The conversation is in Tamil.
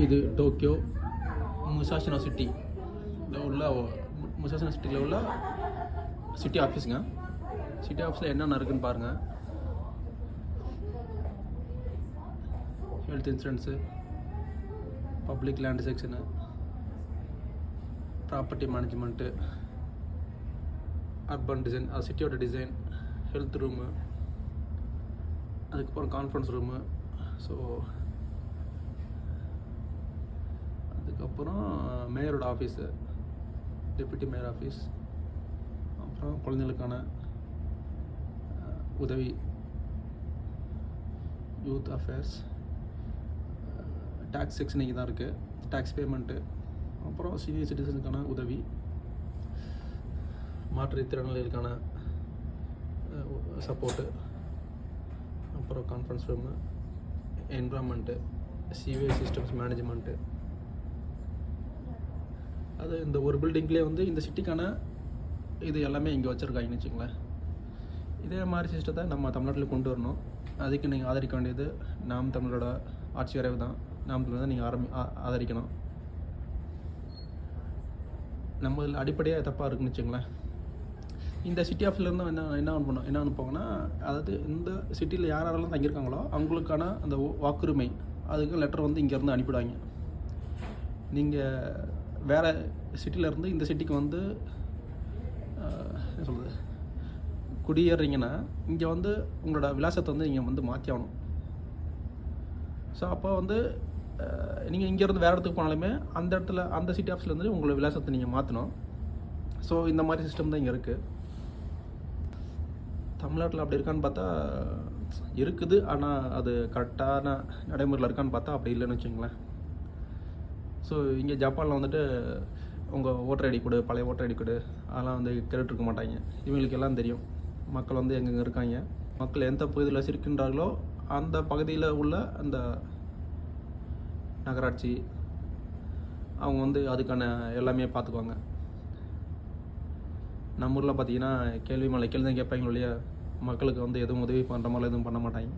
இது டோக்கியோ முசாஷினோ சிட்டி உள்ள முசாசினா சிட்டியில் உள்ள சிட்டி ஆஃபீஸுங்க சிட்டி ஆஃபீஸில் என்னென்ன இருக்குன்னு பாருங்கள் health insurance public land section property management urban design அது சிட்டியோட டிசைன் ஹெல்த் ரூமு அதுக்கப்புறம் கான்ஃபரன்ஸ் ரூமு ஸோ அதுக்கப்புறம் மேயரோட ஆஃபீஸு டெப்யூட்டி மேயர் ஆஃபீஸ் அப்புறம் குழந்தைகளுக்கான உதவி யூத் அஃபேர்ஸ் டேக்ஸ் செக்ஷன் இங்கே தான் இருக்குது டேக்ஸ் பேமெண்ட்டு அப்புறம் சீனியர் சிட்டிசனுக்கான உதவி மாற்றுத்திறனாளிகளுக்கான சப்போர்ட்டு அப்புறம் conference room environment sewage systems management அது இந்த ஒரு பில்டிங்லேயே வந்து இந்த சிட்டிக்கான இது எல்லாமே இங்கே வச்சுருக்காங்கன்னு வச்சுங்களேன் இதே மாதிரி சிஸ்டத்தை நம்ம தமிழ்நாட்டில் கொண்டு வரணும். அதுக்கு நீங்கள் ஆதரிக்க வேண்டியது நாம் தமிழோட ஆட்சி வரைவு தான். நாம் தமிழ் தான் நீங்கள் ஆரம்பி ஆதரிக்கணும். நம்ம இதில் அடிப்படையாக தப்பாக இருக்குன்னு வச்சுங்களேன் இந்த சிட்டி ஆஃபீஸ்லேருந்து என்ன என்ன பண்ணும் என்ன அனுப்புவாங்கன்னா அதாவது இந்த சிட்டியில் யார் யாரெல்லாம் தங்கியிருக்காங்களோ அவங்களுக்கான அந்த வாக்குரிமை அதுக்கு லெட்டர் வந்து இங்கேருந்து அனுப்பிடுவாங்க. நீங்கள் வேறு சிட்டியிலேருந்து இந்த சிட்டிக்கு வந்து என்ன சொல்கிறது குடியேறீங்கன்னா இங்கே வந்து உங்களோட விலாசத்தை வந்து நீங்கள் வந்து மாற்றியாகணும் ஸோ அப்போ வந்து நீங்கள் இங்கேருந்து வேறு இடத்துக்கு போனாலுமே அந்த இடத்துல அந்த சிட்டி ஆஃபீஸ்லேருந்து உங்களோட விலாசத்தை நீங்கள் மாற்றணும் ஸோ இந்த மாதிரி சிஸ்டம் தான் இங்கே இருக்குது தமிழ்நாட்டில் அப்படி இருக்கான்னு பார்த்தா இருக்குது. ஆனால் அது கரெக்டான நடைமுறையில் இருக்கான்னு பார்த்தா அப்படி இல்லைன்னு வச்சுங்களேன் ஸோ இங்கே ஜப்பானில் வந்துட்டு உங்கள் ஓட்டர் ஐடி கொடு பழைய ஓட்டர் ஐடி கொடு அதெல்லாம் வந்து கேட்டுருக்க மாட்டாங்க. இவங்களுக்கு எல்லாம் தெரியும். மக்கள் வந்து எங்கெங்கே இருக்காங்க. மக்கள் எந்த பகுதியில் வசிருக்கின்றார்களோ அந்த பகுதியில் உள்ள அந்த நகராட்சி அவங்க வந்து அதுக்கான எல்லாமே பார்த்துக்குவாங்க நம்ம ஊரில் பார்த்தீங்கன்னா கேள்வி மலை கேள்வி தான் கேட்பாங்க இல்லையா? மக்களுக்கு வந்து எதுவும் உதவி பண்ணுற மாதிரி எதுவும் பண்ண மாட்டாங்க